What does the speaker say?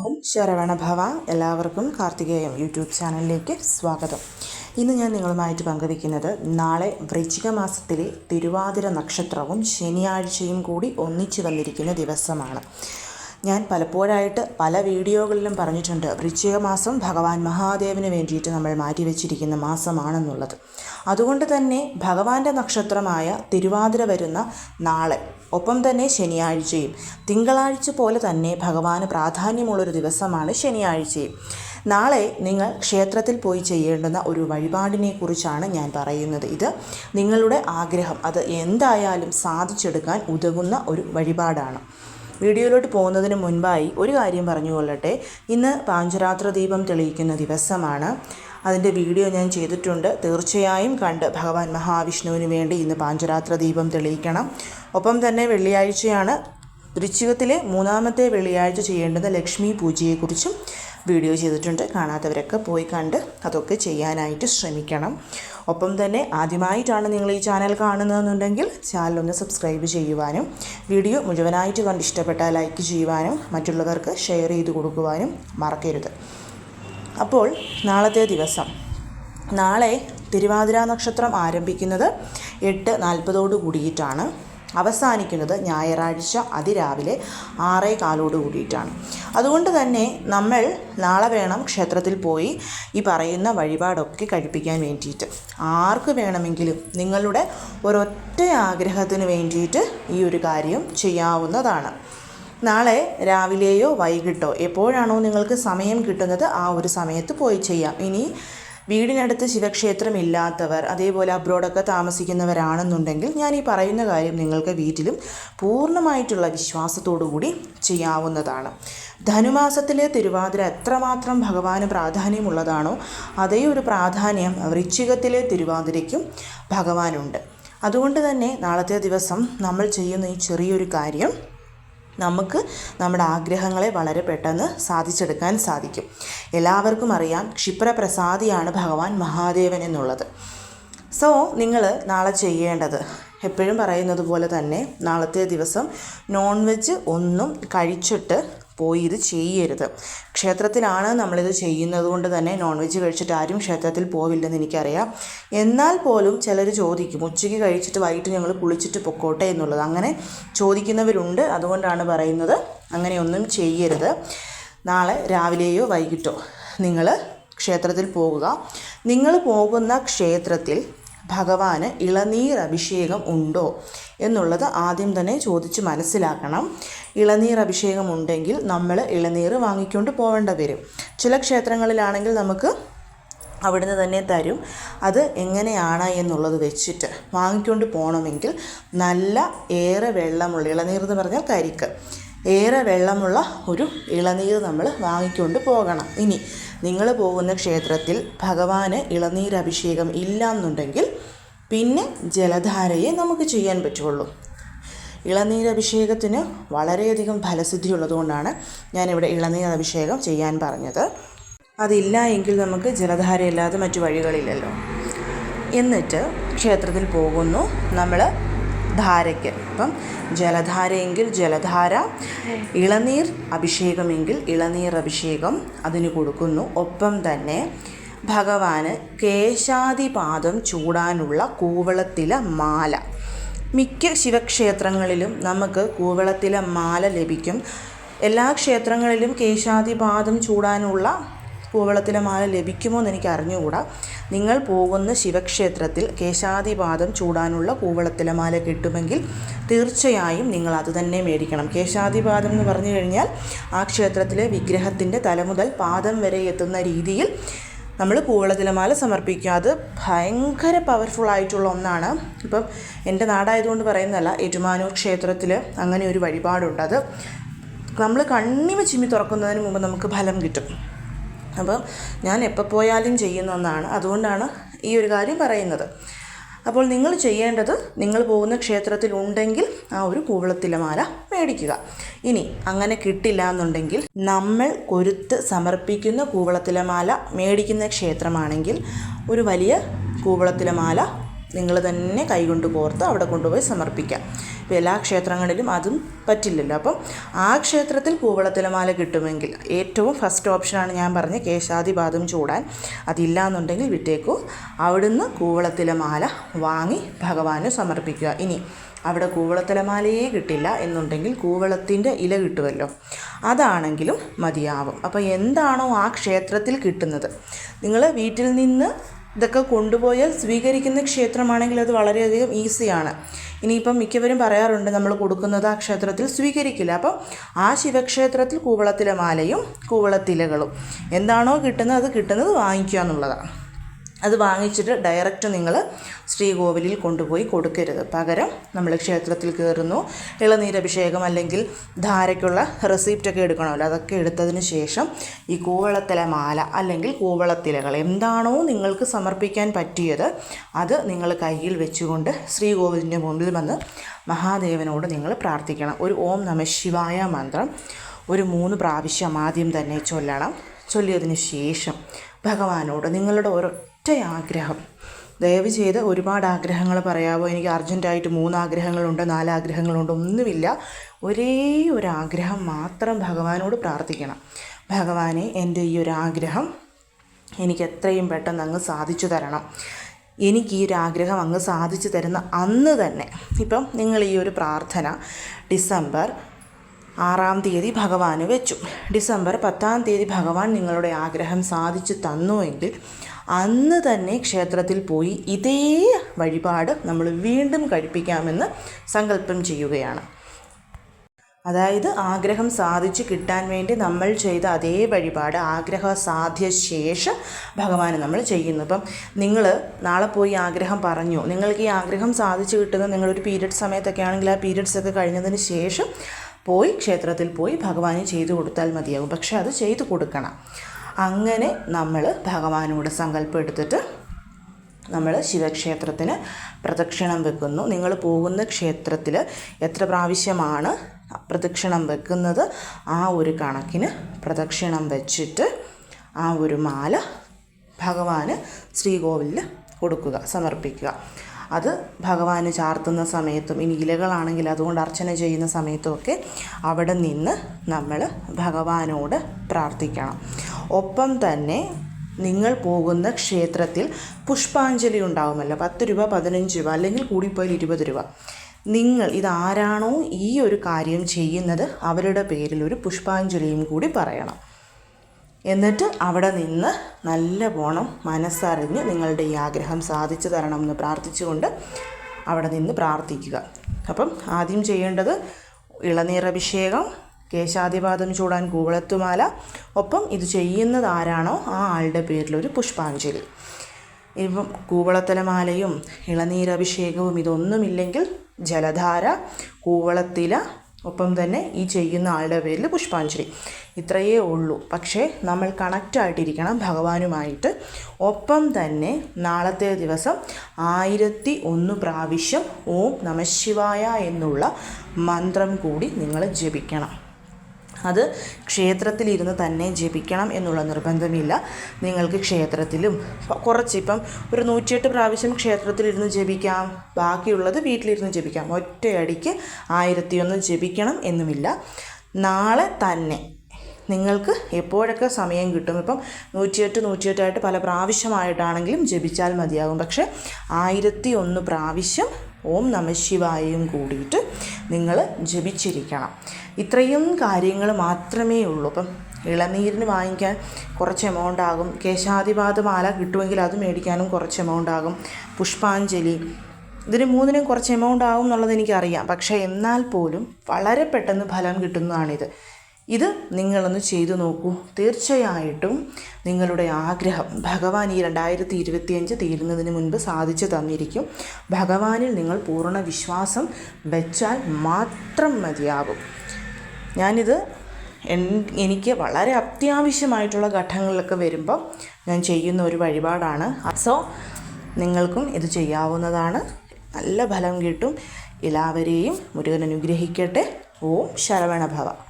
ഓം ശരവണഭവ എല്ലാവർക്കും കാർത്തികേയം യൂട്യൂബ് ചാനലിലേക്ക് സ്വാഗതം. ഇന്ന് ഞാൻ നിങ്ങളുമായിട്ട് പങ്കുവയ്ക്കുന്നത് നാളെ വൃശ്ചിക മാസത്തിലെ തിരുവാതിര നക്ഷത്രവും ശനിയാഴ്ചയും കൂടി ഒന്നിച്ചു വന്നിരിക്കുന്ന ദിവസമാണ്. ഞാൻ പലപ്പോഴായിട്ട് പല വീഡിയോകളിലും പറഞ്ഞിട്ടുണ്ട് വൃശ്ചിക മാസം ഭഗവാൻ മഹാദേവന് വേണ്ടിയിട്ട് നമ്മൾ മാറ്റിവെച്ചിരിക്കുന്ന മാസമാണെന്നുള്ളത്. അതുകൊണ്ട് തന്നെ ഭഗവാന്റെ നക്ഷത്രമായ തിരുവാതിര വരുന്ന നാളെ ഒപ്പം തന്നെ ശനിയാഴ്ചയും തിങ്കളാഴ്ച പോലെ തന്നെ ഭഗവാന് പ്രാധാന്യമുള്ളൊരു ദിവസമാണ് ശനിയാഴ്ചയും. നാളെ നിങ്ങൾ ക്ഷേത്രത്തിൽ പോയി ചെയ്യേണ്ടുന്ന ഒരു വഴിപാടിനെക്കുറിച്ചാണ് ഞാൻ പറയുന്നത്. ഇത് നിങ്ങളുടെ ആഗ്രഹം അത് എന്തായാലും സാധിച്ചെടുക്കാൻ ഉതകുന്ന ഒരു വഴിപാടാണ്. വീഡിയോയിലോട്ട് പോകുന്നതിന് മുൻപായി ഒരു കാര്യം പറഞ്ഞു പറഞ്ഞുകൊള്ളട്ടെ. ഇന്ന് പാഞ്ചരാത്ര ദീപം തെളിയിക്കുന്ന ദിവസമാണ്. അതിന്റെ വീഡിയോ ഞാൻ ചെയ്തിട്ടുണ്ട്. തീർച്ചയായും കണ്ട് ഭഗവാൻ മഹാവിഷ്ണുവിന് വേണ്ടി ഇന്ന് പാഞ്ചരാത്ര ദീപം തെളിയിക്കണം. ഒപ്പം തന്നെ വെള്ളിയാഴ്ചയാണ് വൃശ്ചികത്തിലെ മൂന്നാമത്തെ വെള്ളിയാഴ്ച ചെയ്യേണ്ടുന്ന ലക്ഷ്മി പൂജയെക്കുറിച്ചും വീഡിയോ ചെയ്തിട്ടുണ്ട്. കാണാത്തവരൊക്കെ പോയി കണ്ട് അതൊക്കെ ചെയ്യാനായിട്ട് ശ്രമിക്കണം. ഒപ്പം തന്നെ ആദ്യമായിട്ടാണ് നിങ്ങൾ ഈ ചാനൽ കാണുന്നതെന്നുണ്ടെങ്കിൽ ചാനൽ ഒന്ന് സബ്സ്ക്രൈബ് ചെയ്യുവാനും വീഡിയോ മുഴുവനായിട്ട് കണ്ട് ഇഷ്ടപ്പെട്ടാൽ ലൈക്ക് ചെയ്യുവാനും മറ്റുള്ളവർക്ക് ഷെയർ ചെയ്ത് കൊടുക്കുവാനും മറക്കരുത്. അപ്പോൾ നാളത്തെ ദിവസം. നാളെ തിരുവാതിര നക്ഷത്രം ആരംഭിക്കുന്നത് എട്ട് നാൽപ്പതോട് കൂടിയിട്ടാണ്. അവസാനിക്കുന്നത് ഞായറാഴ്ച അതിരാവിലെ ആറേ കാലോട് കൂടിയിട്ടാണ്. അതുകൊണ്ട് തന്നെ നമ്മൾ നാളെ വേണം ക്ഷേത്രത്തിൽ പോയി ഈ പറയുന്ന വഴിപാടൊക്കെ കഴിപ്പിക്കാൻ വേണ്ടിയിട്ട്. ആർക്ക് വേണമെങ്കിലും നിങ്ങളുടെ ഒരൊറ്റ ആഗ്രഹത്തിന് വേണ്ടിയിട്ട് ഈ ഒരു കാര്യം ചെയ്യാവുന്നതാണ്. നാളെ രാവിലെയോ വൈകിട്ടോ എപ്പോഴാണോ നിങ്ങൾക്ക് സമയം കിട്ടുന്നത് ആ ഒരു സമയത്ത് പോയി ചെയ്യാം. ഇനി വീടിനടുത്ത് ശിവക്ഷേത്രം ഇല്ലാത്തവർ അതേപോലെ അബ്രോഡൊക്കെ താമസിക്കുന്നവരാണെന്നുണ്ടെങ്കിൽ ഞാൻ ഈ പറയുന്ന കാര്യം നിങ്ങൾക്ക് വീട്ടിലും പൂർണമായിട്ടുള്ള വിശ്വാസത്തോടു കൂടി ചെയ്യാവുന്നതാണ്. ധനുമാസത്തിലെ തിരുവാതിര എത്രമാത്രം ഭഗവാന് പ്രാധാന്യമുള്ളതാണോ അതേ ഒരു പ്രാധാന്യം വൃശ്ചികത്തിലെ തിരുവാതിരയ്ക്കും ഭഗവാനുണ്ട്. അതുകൊണ്ട് തന്നെ നാളത്തെ ദിവസം നമ്മൾ ചെയ്യുന്ന ഈ ചെറിയൊരു കാര്യം നമുക്ക് നമ്മുടെ ആഗ്രഹങ്ങളെ വളരെ പെട്ടെന്ന് സാധിച്ചെടുക്കാൻ സാധിക്കും. എല്ലാവർക്കും അറിയാം ക്ഷിപ്രപ്രസാദിയാണ് ഭഗവാൻ മഹാദേവൻ എന്നുള്ളത്. സോ നിങ്ങൾ നാളെ ചെയ്യേണ്ടത് എപ്പോഴും പറയുന്നത് പോലെ തന്നെ നാളത്തെ ദിവസം നോൺ വെജ് ഒന്നും കഴിച്ചിട്ട് പോയി ഇത് ചെയ്യരുത്. ക്ഷേത്രത്തിലാണ് നമ്മളിത് ചെയ്യുന്നത് കൊണ്ട് തന്നെ നോൺ വെജ് കഴിച്ചിട്ട് ആരും ക്ഷേത്രത്തിൽ പോവില്ലെന്ന് എനിക്കറിയാം. എന്നാൽ പോലും ചിലർ ചോദിക്കും ഉച്ചയ്ക്ക് കഴിച്ചിട്ട് വൈകിട്ട് ഞങ്ങൾ കുളിച്ചിട്ട് പൊക്കോട്ടെ? എന്നുള്ളത്. അങ്ങനെ ചോദിക്കുന്നവരുണ്ട്. അതുകൊണ്ടാണ് പറയുന്നത് അങ്ങനെയൊന്നും ചെയ്യരുത്. നാളെ രാവിലെയോ വൈകിട്ടോ നിങ്ങൾ ക്ഷേത്രത്തിൽ പോകുക നിങ്ങൾ പോകുന്ന ക്ഷേത്രത്തിൽ ഭഗവാന് ഇളനീർ അഭിഷേകം ഉണ്ടോ എന്നുള്ളത് ആദ്യം തന്നെ ചോദിച്ച് മനസ്സിലാക്കണം. ഇളനീർ അഭിഷേകം ഉണ്ടെങ്കിൽ നമ്മൾ ഇളനീർ വാങ്ങിക്കൊണ്ട് പോകേണ്ട വരും. ചില ക്ഷേത്രങ്ങളിലാണെങ്കിൽ നമുക്ക് അവിടുന്ന് തന്നെ തരും. അത് എങ്ങനെയാണ് എന്നുള്ളത് വെച്ചിട്ട് വാങ്ങിക്കൊണ്ട് പോകണമെങ്കിൽ നല്ല ഏറെ വെള്ളമുള്ള ഇളനീർ എന്ന് പറഞ്ഞാൽ കരിക്ക്. ഏറെ വെള്ളമുള്ള ഒരു ഇളനീർ നമ്മൾ വാങ്ങിക്കൊണ്ട് പോകണം. ഇനി നിങ്ങൾ പോകുന്ന ക്ഷേത്രത്തിൽ ഭഗവാന് ഇളനീരഭിഷേകം ഇല്ല എന്നുണ്ടെങ്കിൽ പിന്നെ ജലധാരയെ നമുക്ക് ചെയ്യാൻ പറ്റുള്ളൂ. ഇളനീരഭിഷേകത്തിന് വളരെയധികം ഫലസിദ്ധി ഉള്ളതുകൊണ്ടാണ് ഞാനിവിടെ ഇളനീരഭിഷേകം ചെയ്യാൻ പറഞ്ഞത്. അതില്ല എങ്കിൽ നമുക്ക് ജലധാരയില്ലാതെ മറ്റു വഴികളില്ലല്ലോ. എന്നിട്ട് ക്ഷേത്രത്തിൽ പോകുന്നു. നമ്മൾ ധാരയ്ക്ക് അപ്പം ജലധാരയെങ്കിൽ ജലധാര ഇളനീർ അഭിഷേകമെങ്കിൽ ഇളനീർ അഭിഷേകം അതിന് കൊടുക്കുന്നു. ഒപ്പം തന്നെ ഭഗവാന് കേശാദിപാദം ചൂടാനുള്ള കൂവളത്തിലെ മാല. മിക്ക ശിവക്ഷേത്രങ്ങളിലും നമുക്ക് കൂവളത്തിലെ മാല ലഭിക്കും. എല്ലാ ക്ഷേത്രങ്ങളിലും കേശാദിപാദം ചൂടാനുള്ള കൂവളത്തിലെ മാല ലഭിക്കുമോ എന്ന് എനിക്ക് അറിഞ്ഞുകൂടാ. നിങ്ങൾ പോകുന്ന ശിവക്ഷേത്രത്തിൽ കേശാദിപാദം ചൂടാനുള്ള പൂവെള്ളത്തിലെ മാല കിട്ടുമെങ്കിൽ തീർച്ചയായും നിങ്ങൾ അത് തന്നെ മേടിക്കണം. കേശാദിപാദം എന്ന് പറഞ്ഞു കഴിഞ്ഞാൽ ആ ക്ഷേത്രത്തിലെ വിഗ്രഹത്തിന്റെ തലമുതൽ പാദം വരെ എത്തുന്ന രീതിയിൽ നമ്മൾ കൂവളത്തിലെ മാല സമർപ്പിക്കുക. അത് ഭയങ്കര പവർഫുൾ ആയിട്ടുള്ള ഒന്നാണ്. ഇപ്പം എന്റെ നാടായതുകൊണ്ട് പറയുന്നതല്ല ഏറ്റുമാനൂർ ക്ഷേത്രത്തിൽ അങ്ങനെ ഒരു വഴിപാടുണ്ട്. അത് നമ്മൾ കണ്ണിമ ചിമ്മി തുറക്കുന്നതിന് മുമ്പ് നമുക്ക് ഫലം കിട്ടും. അപ്പം ഞാൻ എപ്പോൾ പോയാലും ചെയ്യുന്ന ഒന്നാണ്. അതുകൊണ്ടാണ് ഈ ഒരു കാര്യം പറയുന്നത്. അപ്പോൾ നിങ്ങൾ ചെയ്യേണ്ടത് നിങ്ങൾ പോകുന്ന ക്ഷേത്രത്തിൽ ഉണ്ടെങ്കിൽ ആ ഒരു കൂവളത്തിലെ മാല മേടിക്കുക. ഇനി അങ്ങനെ കിട്ടില്ല എന്നുണ്ടെങ്കിൽ നമ്മൾ കൊരുത്ത് സമർപ്പിക്കുന്ന കൂവളത്തിലെ മാല മേടിക്കുന്ന ക്ഷേത്രമാണെങ്കിൽ ഒരു വലിയ കൂവളത്തിലെ മാല നിങ്ങൾ തന്നെ കൈകൊണ്ട് കോർത്ത് അവിടെ കൊണ്ടുപോയി സമർപ്പിക്കാം. ഇപ്പോൾ എല്ലാ ക്ഷേത്രങ്ങളിലും അതും പറ്റില്ലല്ലോ. അപ്പം ആ ക്ഷേത്രത്തിൽ പൂവളത്തിലമാല കിട്ടുമെങ്കിൽ ഏറ്റവും ഫസ്റ്റ് ഓപ്ഷനാണ് ഞാൻ പറഞ്ഞ കേശാദിപാദം ചൂടാൻ. അതില്ല എന്നുണ്ടെങ്കിൽ വിട്ടേക്കൂ. അവിടുന്ന് കൂവളത്തിലമാല വാങ്ങി ഭഗവാന് സമർപ്പിക്കുക. ഇനി അവിടെ കൂവളത്തിലമാലയേ കിട്ടില്ല എന്നുണ്ടെങ്കിൽ കൂവളത്തിന്റെ ഇല കിട്ടുമല്ലോ അതാണെങ്കിലും മതിയാവും. അപ്പോൾ എന്താണോ ആ ക്ഷേത്രത്തിൽ കിട്ടുന്നത്? നിങ്ങൾ വീട്ടിൽ നിന്ന് ഇതൊക്കെ കൊണ്ടുപോയാൽ സ്വീകരിക്കുന്ന ക്ഷേത്രമാണെങ്കിൽ അത് വളരെയധികം ഈസിയാണ്. ഇനിയിപ്പം മിക്കവരും പറയാറുണ്ട് നമ്മൾ കൊടുക്കുന്നത് ആ ക്ഷേത്രത്തിൽ സ്വീകരിക്കില്ല. അപ്പം ആ ശിവക്ഷേത്രത്തിൽ കൂവളത്തിലെ മാലയും കൂവളത്തിലകളും. എന്താണോ കിട്ടുന്നത് അത് കിട്ടുന്നത് വാങ്ങിക്കുക എന്നുള്ളതാണ്. അത് വാങ്ങിച്ചിട്ട് ഡയറക്റ്റ് നിങ്ങൾ ശ്രീകോവിലിൽ കൊണ്ടുപോയി കൊടുക്കരുത്. പകരം നമ്മൾ ക്ഷേത്രത്തിൽ കയറുന്നു ഇളനീരഭിഷേകം അല്ലെങ്കിൽ ധാരയ്ക്കുള്ള റെസിപ്റ്റൊക്കെ എടുക്കണമല്ലോ. അതൊക്കെ എടുത്തതിന് ശേഷം ഈ കൂവളത്തിലെ മാല അല്ലെങ്കിൽ കൂവളത്തിലകൾ എന്താണോ നിങ്ങൾക്ക് സമർപ്പിക്കാൻ പറ്റിയത് അത് നിങ്ങൾ കയ്യിൽ വെച്ചുകൊണ്ട് ശ്രീകോവിലിന്റെ മുമ്പിൽ വന്ന് മഹാദേവനോട് നിങ്ങൾ പ്രാർത്ഥിക്കണം. ഒരു ഓം നമ ശിവായ മന്ത്രം ഒരു മൂന്ന് പ്രാവശ്യം ആദ്യം തന്നെ ചൊല്ലണം. ചൊല്ലിയതിന് ശേഷം ഭഗവാനോട് നിങ്ങളുടെ ഒരൊറ്റ ആഗ്രഹം ദയവ് ചെയ്ത് ഒരുപാട് ആഗ്രഹങ്ങൾ പറയാമോ എനിക്ക് അർജന്റായിട്ട് മൂന്ന് ആഗ്രഹങ്ങളുണ്ട് നാല് ആഗ്രഹങ്ങളുണ്ട് ഒന്നുമില്ല. ഒരേ ഒരു ആഗ്രഹം മാത്രം ഭഗവാനോട് പ്രാർത്ഥിക്കണം. ഭഗവാനെ എന്റെ ഈ ഒരു ആഗ്രഹം എനിക്ക് എത്രയും പെട്ടെന്ന് അങ്ങ് സാധിച്ചു തരണം. എനിക്ക് ഈ ഒരു ആഗ്രഹം അങ്ങ് സാധിച്ചു തരുന്ന അന്ന് തന്നെ. ഇപ്പം നിങ്ങൾ ഈ ഒരു പ്രാർത്ഥന ഡിസംബർ ആറാം തീയതി ഭഗവാന് വെച്ചു. ഡിസംബർ പത്താം തീയതി ഭഗവാൻ നിങ്ങളുടെ ആഗ്രഹം സാധിച്ചു തന്നുവെങ്കിൽ അന്ന് തന്നെ ക്ഷേത്രത്തിൽ പോയി ഇതേ വഴിപാട് നമ്മൾ വീണ്ടും കഴിപ്പിക്കാമെന്ന് സങ്കല്പം ചെയ്യുകയാണ്. അതായത് ആഗ്രഹം സാധിച്ച് കിട്ടാൻ വേണ്ടി നമ്മൾ ചെയ്ത അതേ വഴിപാട് ആഗ്രഹ സാധ്യ ശേഷം ഭഗവാന് നമ്മൾ ചെയ്യുന്നു. ഇപ്പം നിങ്ങൾ നാളെ പോയി ആഗ്രഹം പറഞ്ഞു. നിങ്ങൾക്ക് ഈ ആഗ്രഹം സാധിച്ചു കിട്ടുന്ന നിങ്ങളൊരു പീരീഡ് സമയത്തൊക്കെ ആണെങ്കിൽ ആ പീരീഡ്സ് ഒക്കെ കഴിഞ്ഞതിന് ശേഷം പോയി ക്ഷേത്രത്തിൽ പോയി ഭഗവാന് ചെയ്തു കൊടുത്താൽ മതിയാകും. പക്ഷേ അത് ചെയ്തു കൊടുക്കണം. അങ്ങനെ നമ്മൾ ഭഗവാനോട് സങ്കല്പം എടുത്തിട്ട് നമ്മൾ ശിവക്ഷേത്രത്തിന് പ്രദക്ഷിണം വെക്കുന്നു. നിങ്ങൾ പോകുന്ന ക്ഷേത്രത്തിൽ എത്ര പ്രാവശ്യമാണ് പ്രദക്ഷിണം വെക്കുന്നത്? ആ ഒരു കണക്കിന് പ്രദക്ഷിണം വെച്ചിട്ട് ആ ഒരു മാല ഭഗവാന് ശ്രീകോവിലിൽ കൊടുക്കുക സമർപ്പിക്കുക. അത് ഭഗവാന് ചാർത്തുന്ന സമയത്തും ഇനി ഇലകളാണെങ്കിൽ അതുകൊണ്ട് അർച്ചന ചെയ്യുന്ന സമയത്തുമൊക്കെ അവിടെ നിന്ന് നമ്മൾ ഭഗവാനോട് പ്രാർത്ഥിക്കണം. ഒപ്പം തന്നെ നിങ്ങൾ പോകുന്ന ക്ഷേത്രത്തിൽ പുഷ്പാഞ്ജലി ഉണ്ടാകുമല്ലോ പത്ത് രൂപ പതിനഞ്ച് രൂപ അല്ലെങ്കിൽ കൂടിപ്പോയാൽ ഇരുപത് രൂപ. നിങ്ങൾ ഇതാരാണോ ഈ ഒരു കാര്യം ചെയ്യുന്നത് അവരുടെ പേരിൽ ഒരു പുഷ്പാഞ്ജലിയും കൂടി പറയണം. എന്നിട്ട് അവിടെ നിന്ന് നല്ല പോണം മനസ്സറിഞ്ഞ് നിങ്ങളുടെ ഈ ആഗ്രഹം സാധിച്ചു തരണം എന്ന് പ്രാർത്ഥിച്ചുകൊണ്ട് അവിടെ നിന്ന് പ്രാർത്ഥിക്കുക. അപ്പം ആദ്യം ചെയ്യേണ്ടത് ഇളനീറഭിഷേകം കേശാദിപാദം ചൂടാൻ കൂവളത്തുമാല ഒപ്പം ഇത് ചെയ്യുന്നത് ആരാണോ ആ ആളുടെ പേരിലൊരു പുഷ്പാഞ്ജലി. ഇപ്പം കൂവളത്തലമാലയും ഇളനീരഭിഷേകവും ഇതൊന്നുമില്ലെങ്കിൽ ജലധാര കൂവളത്തില ഒപ്പം തന്നെ ഈ ചെയ്യുന്ന ആളുടെ പേരിൽ പുഷ്പാഞ്ജലി. ഇത്രയേ ഉള്ളൂ. പക്ഷേ നമ്മൾ കണക്റ്റ് ആയിട്ടിരിക്കണം ഭഗവാനുമായിട്ട്. ഒപ്പം തന്നെ നാളത്തെ ദിവസം ആയിരത്തി ഒന്ന് പ്രാവശ്യം ഓം നമശിവായ എന്നുള്ള മന്ത്രം കൂടി നിങ്ങൾ ജപിക്കണം. അത് ക്ഷേത്രത്തിലിരുന്ന് തന്നെ ജപിക്കണം എന്നുള്ള നിർബന്ധമില്ല. നിങ്ങൾക്ക് ക്ഷേത്രത്തിലും കുറച്ചിപ്പം ഒരു നൂറ്റിയെട്ട് പ്രാവശ്യം ക്ഷേത്രത്തിലിരുന്ന് ജപിക്കാം. ബാക്കിയുള്ളത് വീട്ടിലിരുന്ന് ജപിക്കാം. ഒറ്റയടിക്ക് ആയിരത്തിയൊന്ന് ജപിക്കണം എന്നുമില്ല. നാളെ തന്നെ നിങ്ങൾക്ക് എപ്പോഴൊക്കെ സമയം കിട്ടും? ഇപ്പം നൂറ്റിയെട്ട് നൂറ്റിയെട്ടായിട്ട് പല പ്രാവശ്യമായിട്ടാണെങ്കിലും ജപിച്ചാൽ മതിയാകും. പക്ഷേ ആയിരത്തി ഒന്ന് പ്രാവശ്യം ഓം നമശിവായും കൂടിയിട്ട് നിങ്ങൾ ജപിച്ചിരിക്കണം. ഇത്രയും കാര്യങ്ങൾ മാത്രമേ ഉള്ളൂ. അപ്പം ഇളനീരിന് വാങ്ങിക്കാൻ കുറച്ച് എമൗണ്ട് ആകും. കേശാദിപാത മാല കിട്ടുമെങ്കിൽ അത് മേടിക്കാനും കുറച്ച് എമൗണ്ട് ആകും. പുഷ്പാഞ്ജലി. ഇതിന് മൂന്നിനും കുറച്ച് എമൗണ്ട് ആകും എന്നുള്ളത് എനിക്കറിയാം. പക്ഷേ എന്നാൽ പോലും വളരെ പെട്ടെന്ന് ഫലം കിട്ടുന്നതാണിത്. ഇത് നിങ്ങളൊന്ന് ചെയ്തു നോക്കൂ. തീർച്ചയായിട്ടും നിങ്ങളുടെ ആഗ്രഹം ഭഗവാൻ ഈ രണ്ടായിരത്തി ഇരുപത്തിയഞ്ച് തീരുന്നതിന് മുൻപ് സാധിച്ചു തന്നിരിക്കും. ഭഗവാനിൽ നിങ്ങൾ പൂർണ വിശ്വാസം വെച്ചാൽ മാത്രം മതിയാകും. ഞാനിത് എനിക്ക് വളരെ അത്യാവശ്യമായിട്ടുള്ള ഘട്ടങ്ങളിലൊക്കെ വരുമ്പോൾ ഞാൻ ചെയ്യുന്ന ഒരു വഴിപാടാണ്. സോ നിങ്ങൾക്കും ഇത് ചെയ്യാവുന്നതാണ്. നല്ല ഫലം കിട്ടും. എല്ലാവരെയും മുരുകൻ അനുഗ്രഹിക്കട്ടെ. ഓം ശരവണഭവ.